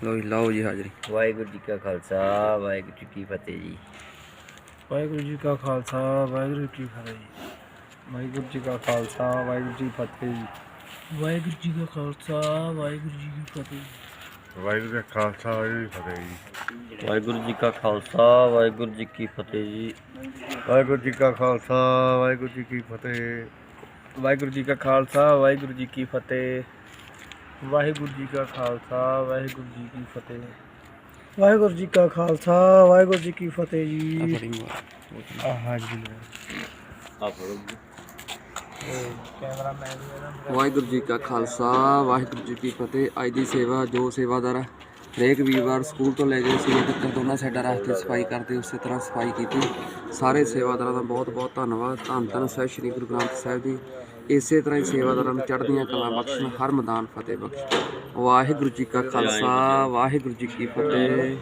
ਲਓ ਜੀ ਲਾਓ ਜੀ ਹਾਜ਼ਰੀ ਵਾਹਿਗੁਰੂ ਜੀ ਕਾ ਖਾਲਸਾ ਵਾਹਿਗੁਰੂ ਜੀ ਕੀ ਫਤਿਹ ਜੀ ਵਾਹਿਗੁਰੂ ਜੀ ਕਾ ਖਾਲਸਾ ਵਾਹਿਗੁਰੂ ਜੀ ਕੀ ਫਤਿਹ ਜੀ ਵਾਹਿਗੁਰੂ ਜੀ ਕਾ ਖਾਲਸਾ ਵਾਹਿਗੁਰੂ ਜੀ ਕੀ ਫਤਿਹ ਜੀ ਵਾਹਿਗੁਰੂ ਜੀ ਕਾ ਖਾਲਸਾ ਵਾਹਿਗੁਰੂ ਜੀ ਕੀ ਫਤਿਹ ਵਾਹਿਗੁਰੂ ਜੀ ਕਾ ਖਾਲਸਾ ਵਾਹਿਗੁਰੂ ਜੀ ਕੀ ਫਤਿਹ ਜੀ ਵਾਹਿਗੁਰੂ ਜੀ ਕਾ ਖਾਲਸਾ ਵਾਹਿਗੁਰੂ ਜੀ ਕੀ ਫਤਿਹ ਵਾਹਿਗੁਰੂ ਜੀ ਕਾ ਖਾਲਸਾ ਵਾਹਿਗੁਰੂ ਜੀ ਕੀ ਫਤਿਹ ਵਾਹਿਗੁਰੂ ਜੀ ਕਾ ਖਾਲਸਾ ਵਾਹਿਗੁਰੂ ਜੀ ਕੀ ਫਤਿਹ। ਵਾਹਿਗੁਰੂ ਜੀ ਕਾ ਖਾਲਸਾ ਵਾਹਿਗੁਰੂ ਜੀ ਕੀ ਫਤਿਹ ਜੀ। ਹਾਂਜੀ ਵਾਹਿਗੁਰੂ ਜੀ ਕਾ ਖਾਲਸਾ ਵਾਹਿਗੁਰੂ ਜੀ ਕੀ ਫਤਿਹ। ਅੱਜ ਦੀ ਸੇਵਾ ਜੋ ਸੇਵਾਦਾਰ ਹਰੇਕ ਵੀਰਵਾਰ ਸਕੂਲ ਤੋਂ ਲੈ ਕੇ ਸਵੇਰ ਤੱਕ ਦੋਨਾਂ ਸਾਈਡਾਂ ਰਸਤੇ ਸਫ਼ਾਈ ਕਰਦੇ, ਉਸੇ ਤਰ੍ਹਾਂ ਸਫ਼ਾਈ ਕੀਤੀ। ਸਾਰੇ ਸੇਵਾਦਾਰਾਂ ਦਾ ਬਹੁਤ ਬਹੁਤ ਧੰਨਵਾਦ। ਧੰਨ ਧੰਨ ਸਾਹਿਬ, ਸ੍ਰੀ ਗੁਰੂ ਗ੍ਰੰਥ ਸਾਹਿਬ ਜੀ। ਇਸੇ ਤਰ੍ਹਾਂ ਹੀ ਸੇਵਾਦਾਰਾਂ ਨੂੰ ਚੜ੍ਹਦੀਆਂ ਕਲਾ ਬਖਸ਼ਣ, ਹਰ ਮੈਦਾਨ ਫਤਿਹ ਬਖਸ਼ ਵਾਹਿਗੁਰੂ ਜੀ ਕਾ ਖਾਲਸਾ, ਵਾਹਿਗੁਰੂ ਜੀ ਕੀ ਫਤਿਹ।